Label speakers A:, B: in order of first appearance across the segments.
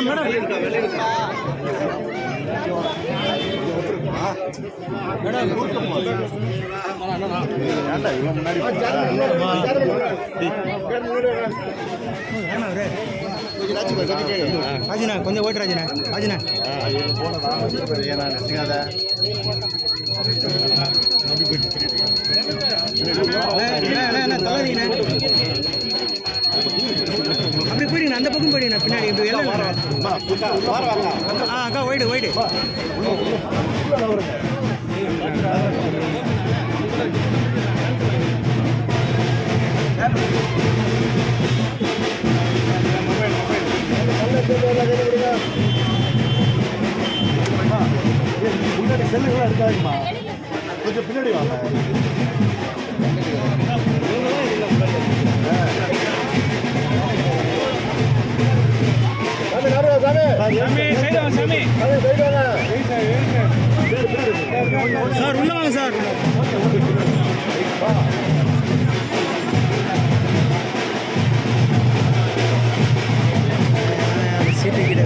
A: Madam madam. ராஜினா கொஞ்சம் ஓட்டு ராஜினா ராஜினா. தள்ளாதீங்கண்ணே அப்படி போயிடுங்க அந்த பக்கம் போயிடுங்க பின்னாடி எல்லாம் ஆ அக்கா ஒயிடு ஒயிடு
B: முன்னாடி செல்லுங்களா இருக்காதுமா கொஞ்சம் பின்னாடி வாங்க
A: சார் உள்ள வாங்க சார். சீட்டு கிட்ட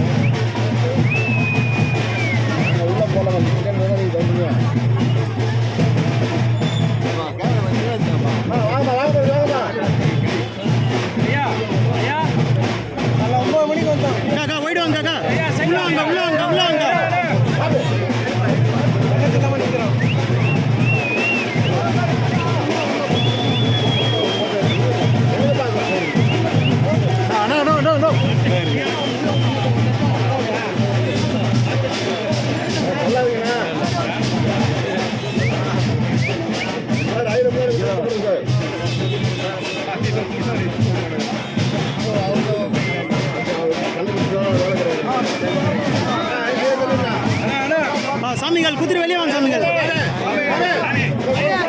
A: சாமிகள் குதிரை வெளியே வாங்க சாமிகள்.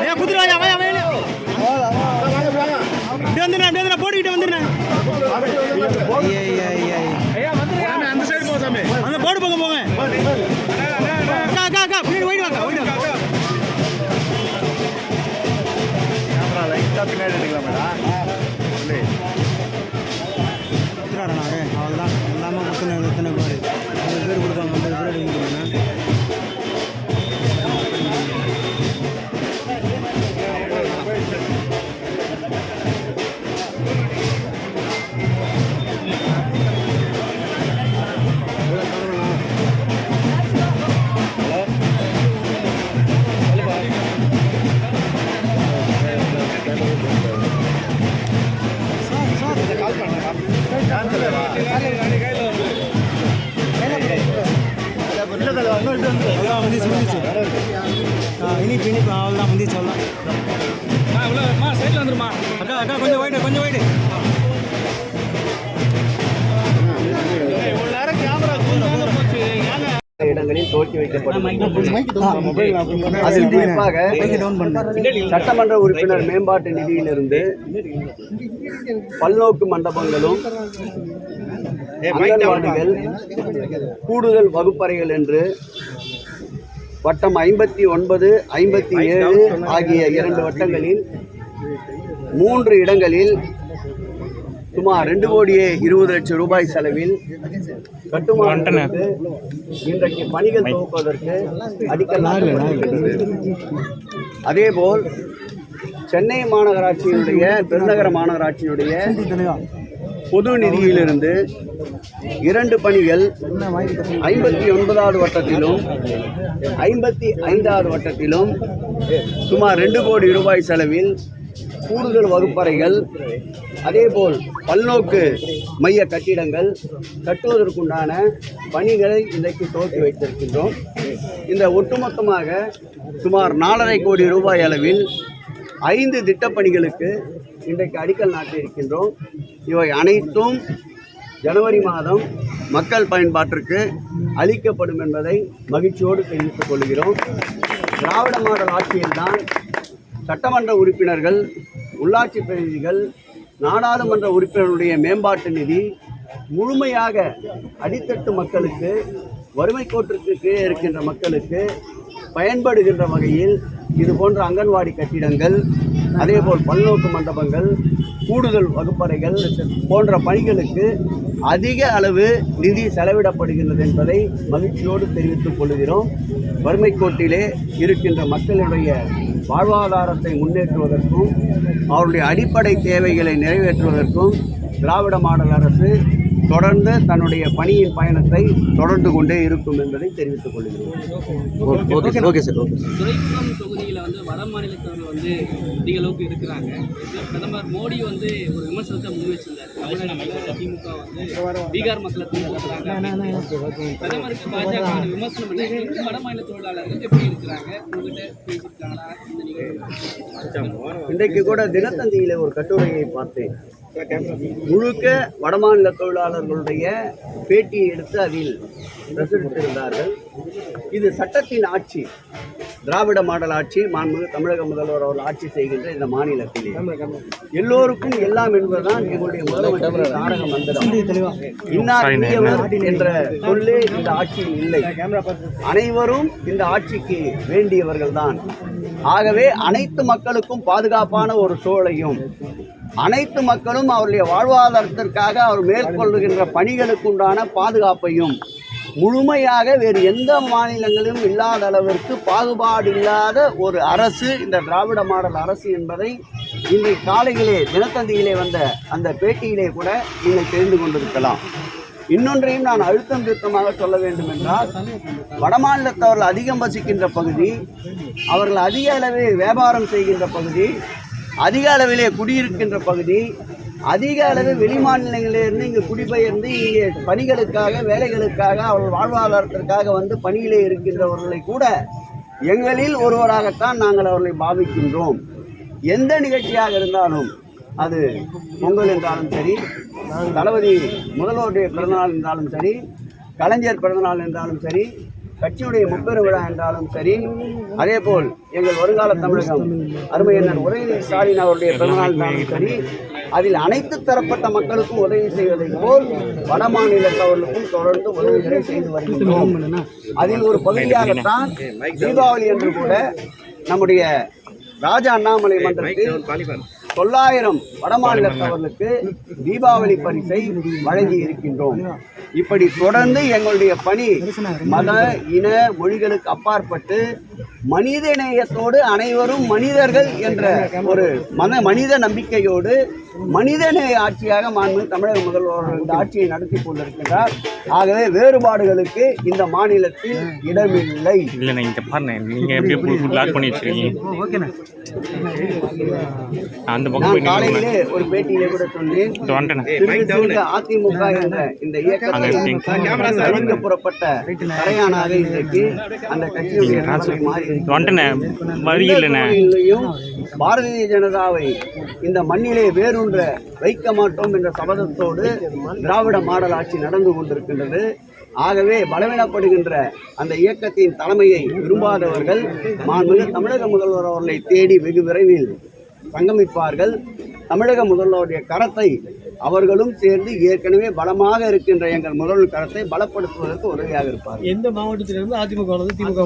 A: ஐயா குதிரை வாயா வாயா வெளியே இப்படி வந்துடுறேன் இப்படி வந்துடுறேன் போட்டுக்கிட்டு வந்துடுறேன். அவ்வளோதான் வந்துச்சு வந்துச்சு ஆ இனிப்பு இனிப்பு அவ்வளோதான் வந்துச்சு அவ்வளோதான்
C: சைடில் வந்துருமா
A: அக்கா அக்கா கொஞ்சம் கொஞ்சம்
D: இடங்களில் துவக்கி வைக்கப்படும் சட்டமன்ற உறுப்பினர் மேம்பாட்டு நிதியிலிருந்து பல்நோக்கு மண்டபங்களும் அங்கன்வாடிகள் கூடுதல் வகுப்பறைகள் என்று வட்டம் ஐம்பத்தி ஒன்பது ஐம்பத்தி ஏழு ஆகிய இரண்டு வட்டங்களில் மூன்று இடங்களில் சுமார் ரெண்டு கோடியே இருபது லட்சம் ரூபாய் செலவில் கட்டுமானத்திற்கு இன்றைக்கு பணிகள் துவக்குவதற்கு அடிக்கல் அதேபோல் சென்னை மாநகராட்சியினுடைய பெருநகர மாநகராட்சியினுடைய பொது நிதியிலிருந்து இரண்டு பணிகள் ஐம்பத்தி ஒன்பதாவது வட்டத்திலும் ஐம்பத்தி ஐந்தாவது வட்டத்திலும் சுமார் ரெண்டு கோடி ரூபாய் செலவில் கூடுதல் வகுப்பறைகள் அதேபோல் பல்நோக்கு மைய கட்டிடங்கள் கட்டுவதற்குண்டான பணிகளை இன்றைக்கு துவக்கி வைத்திருக்கின்றோம். இந்த ஒட்டுமொத்தமாக சுமார் நாலரை கோடி ரூபாய் அளவில் ஐந்து திட்டப்பணிகளுக்கு இன்றைக்கு அடிக்கல் நாட்டியிருக்கின்றோம். இவை அனைத்தும் ஜனவரி மாதம் மக்கள் பயன்பாட்டிற்கு அளிக்கப்படும் என்பதை மகிழ்ச்சியோடு தெரிவித்துக் கொள்கிறோம். திராவிட மாடல் ஆட்சியில்தான் சட்டமன்ற உறுப்பினர்கள் உள்ளாட்சி பிரதிநிதிகள் நாடாளுமன்ற உறுப்பினர்களுடைய மேம்பாட்டு நிதி முழுமையாக அடித்தட்டு மக்களுக்கு வறுமை கோட்டிற்கு கீழே இருக்கின்ற மக்களுக்கு பயன்படுகின்ற வகையில் இது போன்ற அங்கன்வாடி கட்டிடங்கள் அதேபோல் பல்நோக்கு மண்டபங்கள் கூடுதல் வகுப்பறைகள் போன்ற பணிகளுக்கு அதிக அளவு நிதி செலவிடப்படுகின்றது என்பதை மகிழ்ச்சியோடு தெரிவித்துக் கொள்கிறோம். வறுமை கோட்டிலே இருக்கின்ற மக்களுடைய வாழ்வாதாரத்தை முன்னேற்றுவதற்கும் அவருடைய அடிப்படை தேவைகளை நிறைவேற்றுவதற்கும் திராவிட மாடல் அரசு தொடர்ந்து தன்னுடைய பணியின் பயணத்தை தொடர்ந்து கொண்டே இருக்கும் என்பதை தெரிவித்துக் கொள்கிறோம் ஓகே ஓகே சார் ஓகே
C: துறைமுகம் தொகுதியில் வந்து வட மாநிலத்தவர்கள் வந்து அதிக அளவுக்கு இருக்கிறாங்க பிரதமர் மோடி வந்து ஒரு விமர்சனத்தை முன் வச்சிருந்தார் திமுக வந்து பீகார் மக்களை தூக்குறாங்க பிரதமருக்கு பாஜக விமர்சனம் பண்ணி வட மாநில தொழிலாளர்கள் எப்படி இருக்கிறாங்க? உங்ககிட்ட பேசியிருக்காங்களா? இந்த
D: இன்றைக்கு கூட தினத்தந்தியில ஒரு கட்டுரையை பார்த்தேன். முழுக்க வடமாநில தொழிலாளர்களுடைய பேட்டியை எடுத்து அதில் பிரசுரித்திருந்தார்கள். இது சட்டத்தின் ஆட்சி திராவிட மாடல் ஆட்சி மாண்புமிகு தமிழக முதல்வர் அவர்கள் ஆட்சி செய்கின்ற இந்த மாநிலத்தில். எல்லோருக்கும் எல்லாம் என்பதுதான் எங்களுடைய முதலமைச்சர் நாடக மந்திரம். இன்னார் என்ற சொல்லே இந்த ஆட்சியில் இல்லை. அனைவரும் இந்த ஆட்சிக்கு வேண்டியவர்கள் தான் ஆகவே அனைத்து மக்களுக்கும் பாதுகாப்பான ஒரு சூழலையும் அனைத்து மக்களும் அவருடைய வாழ்வாதாரத்திற்காக அவர் மேற்கொள்ளுகின்ற பணிகளுக்கு உண்டான பாதுகாப்பையும் முழுமையாக வேறு எந்த மாநிலங்களிலும் இல்லாத அளவிற்கு பாகுபாடு இல்லாத ஒரு அரசு இந்த திராவிட மாடல் அரசு என்பதை இன்றைக்கு காலையிலே தினத்தந்தியிலே வந்த அந்த பேட்டியிலே கூட நீங்கள் தெரிந்து கொண்டிருக்கலாம். இன்னொன்றையும் நான் அழுத்தம் திருத்தமாக சொல்ல வேண்டும் என்றால் வடமாநிலத்தவர்கள் அதிகம் வசிக்கின்ற பகுதி அவர்கள் அதிக அளவில் வியாபாரம் செய்கின்ற பகுதி அதிக அளவிலே குடியிருக்கின்ற பகுதி அதிக அளவு வெளிமாநிலங்களிலிருந்து இங்கே குடிபெயர்ந்து இங்கே பணிகளுக்காக வேலைகளுக்காக அவர்கள் வாழ்வாதாரத்திற்காக வந்து பணியிலே இருக்கின்றவர்களை கூட எங்களில் ஒருவராகத்தான் நாங்கள் அவர்களை பாவிக்கின்றோம். எந்த நிகழ்ச்சியாக இருந்தாலும் அது பொங்கல் என்றாலும் சரி தளபதி முதல்வருடைய பிறந்தநாள் என்றாலும் சரி கலைஞர் பிறந்தநாள் என்றாலும் சரி கட்சியுடைய முப்பெரும் விழா என்றாலும் சரி அதே போல் எங்கள் வருங்கால தமிழகம் அருமையண்ணன் உதயநிதி ஸ்டாலின் அவருடைய பிறந்தநாள் என்றாலும் சரி அதில் அனைத்து தரப்பட்ட மக்களுக்கும் உதவி செய்வதைப் போல் வட மாநிலத்தவர்களுக்கும் தொடர்ந்து உதவிகளை செய்து வருகின்றோம். அதில் ஒரு பகுதியாகத்தான் தீபாவளி என்று கூட நம்முடைய ராஜா அண்ணாமலை மன்றத்தில் தொள்ளாயிரம் வடமாநிலத்தவர்களுக்கு தீபாவளி பரிசை வழங்கி இருக்கின்றோம் இப்படி தொடர்ந்து எங்களுடைய பணி மத இன மொழிகளுக்கு அப்பாற்பட்டு மனித நேயத்தோடு அனைவரும் மனிதர்கள் என்ற ஒரு மன மனித நம்பிக்கையோடு மனிதநேய ஆட்சியாக மாண்பு தமிழக முதல்வர் இந்த ஆட்சியை நடத்தி கொண்டிருக்கின்றார். ஆகவே வேறுபாடுகளுக்கு இந்த மாநிலத்தில் இடமில்லை.
E: இல்லைண்ணே இங்கே பாருண்ணே நீங்கள் எப்படி பிளாக் பண்ணி வச்சிருக்கீங்க? அந்த பக்கம்.
D: காலையிலே ஒரு பேட்டியிலே கூட சொன்னேன். அதிமுக என்ற இந்த இயக்கத்தை அறிந்து புறப்பட்ட கரையானாக இன்றைக்கு அந்த கட்சியுடைய மாறி சூழ்நிலையிலும் பாரதிய ஜனதாவை இந்த மண்ணிலே வேரூன்ற வைக்க மாட்டோம் என்ற சபதத்தோடு திராவிட மாடல் ஆட்சி நடந்து கொண்டிருக்கின்றது. ஆகவே பலவீனப்படுகின்ற அந்த இயக்கத்தின் தலைமையை விரும்பாதவர்கள் மாண்புமிகு தமிழக முதல்வர் அவர்களை தேடி வெகு விரைவில் சங்கமிப்பார்கள். தமிழக முதல்வருடைய கரத்தை அவர்களும் சேர்ந்து ஏற்கனவே பலமாக இருக்கின்ற எங்கள் முதல்வர் கரத்தை பலப்படுத்துவதற்கு உதவியாக இருப்பார்.
A: எந்த மாவட்டத்திலிருந்து அதிமுக திமுக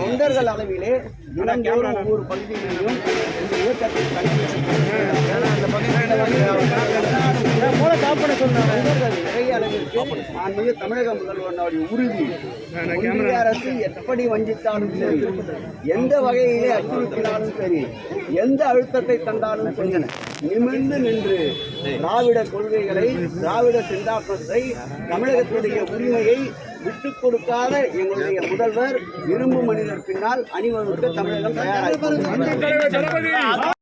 D: தொண்டர்கள் அளவிலே இளந்தோறும் ஒவ்வொரு பகுதிகளிலும் இந்த இயக்கத்தை தொண்டர்கள் நிறைய அளவிற்கு மாண்புமிகு தமிழக முதல்வனுடைய உறுதி ஒன்றிய அரசு எப்படி வஞ்சித்தாலும் சரி எந்த வகையிலே அச்சுறுத்தினாலும் சரி எந்த அழுத்தத்தை தந்தாலும் சரி நிமிர்ந்து நின்று திராவிட கொள்கைகளை திராவிட சிந்தாட்டத்தை தமிழகத்துடைய உரிமையை விட்டுக் கொடுக்காத எங்களுடைய முதல்வர் இரும்பு மனிதர் பின்னால் அணிவகுக்க தமிழகம் தயாராக